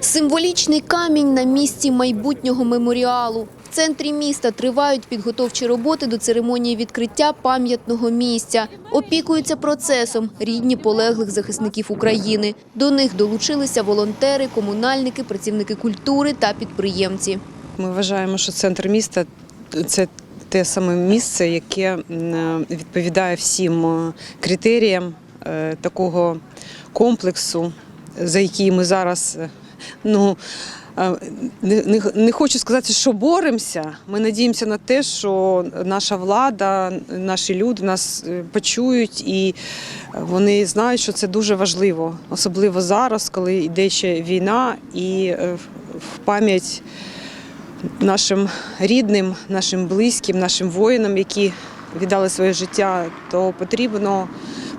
Символічний камінь на місці майбутнього меморіалу. В центрі міста тривають підготовчі роботи до церемонії відкриття пам'ятного місця. Опікуються процесом рідні полеглих захисників України. До них долучилися волонтери, комунальники, працівники культури та підприємці. Ми вважаємо, що центр міста це те саме місце, яке відповідає всім е, критеріям е, такого комплексу, за який ми зараз е, ну. е, Не, не, хочу сказати, що боремося. Ми надіємося на те, що наша влада, наші люди нас е, почують і вони знають, що це дуже важливо, особливо зараз, коли йде ще війна, і в- пам'ять нашим рідним, нашим близьким, нашим воїнам, які віддали своє життя, то потрібно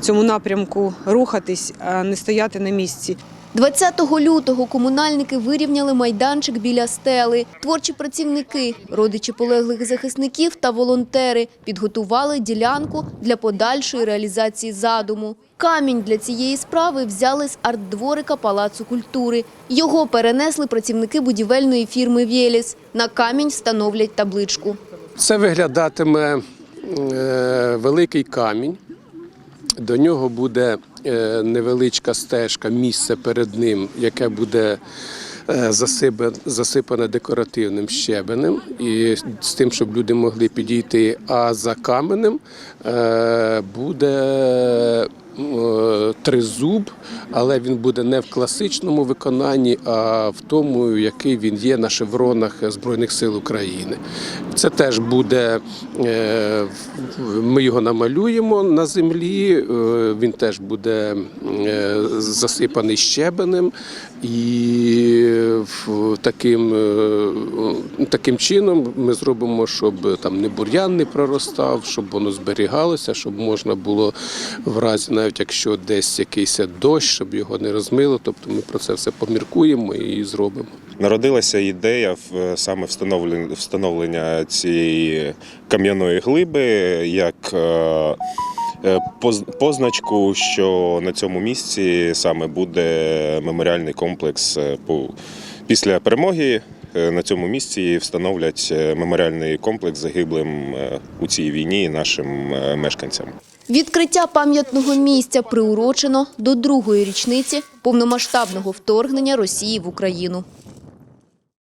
цьому напрямку рухатись, а не стояти на місці. 20 лютого комунальники вирівняли майданчик біля стели. Творчі працівники, родичі полеглих захисників та волонтери підготували ділянку для подальшої реалізації задуму. Камінь для цієї справи взяли з арт-дворика Палацу культури. Його перенесли працівники будівельної фірми «Вєліс». На камінь встановлять табличку. Це виглядатиме е, великий камінь. До нього буде е, невеличка стежка, місце перед ним, яке буде е, засипане декоративним щебенем, і з тим, щоб люди могли підійти. А за каменем е, буде тризуб, але він буде не в класичному виконанні, а в тому, який він є на шевронах Збройних сил України. Це теж буде, е, ми його намалюємо на землі, е, він теж буде е, засипаний щебенем і таким, е, таким чином ми зробимо, щоб там не бур'ян не проростав, щоб воно зберігалося, щоб можна було в разі, навіть якщо десь якийсь дощ, щоб його не розмило. Тобто ми про це все поміркуємо і зробимо. Народилася ідея в саме встановлення, встановлення цієї кам'яної глиби як е, е, поз- позначку, що на цьому місці саме буде меморіальний комплекс е, по- після перемоги. е, На цьому місці встановлять е, меморіальний комплекс загиблим е, у цій війні нашим мешканцям. Відкриття пам'ятного місця приурочено до другої річниці повномасштабного вторгнення Росії в Україну.